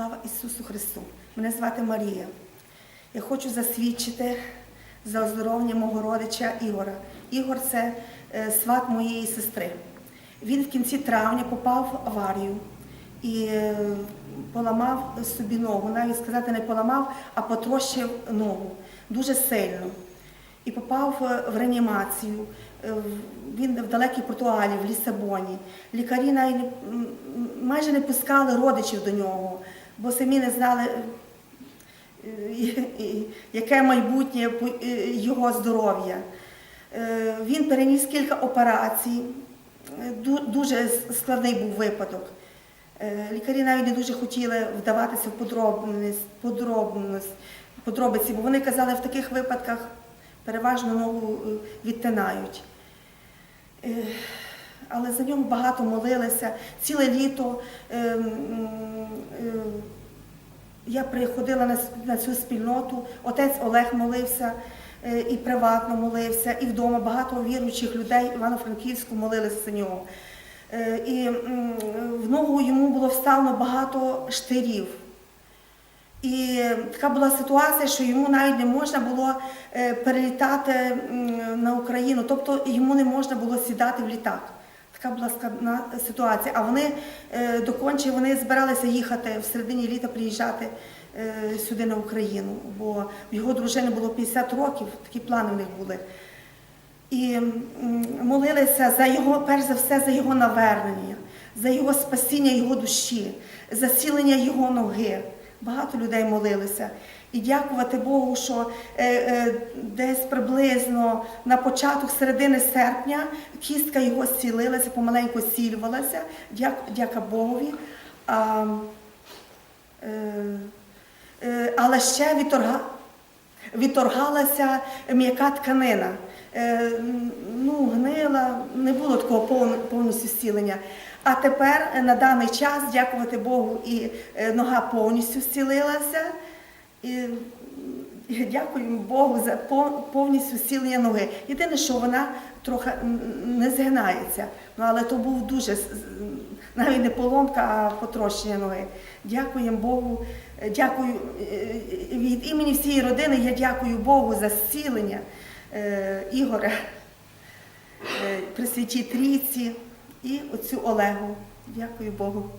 Слава Ісусу Христу! Мене звати Марія. Я хочу засвідчити за оздоровлення мого родича Ігора. Ігор це е, сват моєї сестри. Він в кінці травня попав в аварію і е, поламав собі ногу. Навіть сказати не поламав, а потрощив ногу дуже сильно. І попав е, в реанімацію. Він в далекій Португалії, в Лісабоні. Лікарі навіть майже не пускали родичів до нього, бо самі не знали, е, яке майбутнє е, його здоров'я. Е, Він переніс кілька операцій. Дуже складний був випадок. Лікарі навіть не дуже хотіли вдаватися в подробиці, бо вони казали, в таких випадках переважно ногу відтинають. Але за нього багато молилися. Ціле літо е, м, е, я приходила на, цю спільноту, отець Олег молився е, і приватно молився, і вдома багато віруючих людей Івано-Франківську молилися за нього. Е, І в ногу йому було вставлено багато штирів. І така була ситуація, що йому навіть не можна було е, перелітати на Україну, тобто йому не можна було сідати в літак. Така була складна ситуація. А вони е, до конче вони збиралися їхати в середині літа, приїжджати е, сюди на Україну, бо в його дружини було 50 років, такі плани в них були. І молилися за його, перш за все, за його навернення, за його спасіння його душі, за зцілення його ноги. Багато людей молилися. І дякувати Богу, що е, е, десь приблизно на початок середини серпня кістка його зцілилася, помаленьку зцілювалася. Дяк, дяка Богові. А, е, е, але ще відторга, відторгалася м'яка тканина. Е, ну, не було такого повністю зцілення. А тепер е, на даний час, дякувати Богу, і е, нога повністю зцілилася. І, м, дякуємо Богу за повністю зцілення ноги. Єдине, що вона трохи не згинається. Ну, але то був дуже навіть не поломка, а потрощення ноги. Дякуємо Богу. Е, Дякую е, від імені всієї родини. Я дякую Богу за зцілення е, Ігоря е, при святій трійці і оцю Олегу. Дякую Богу.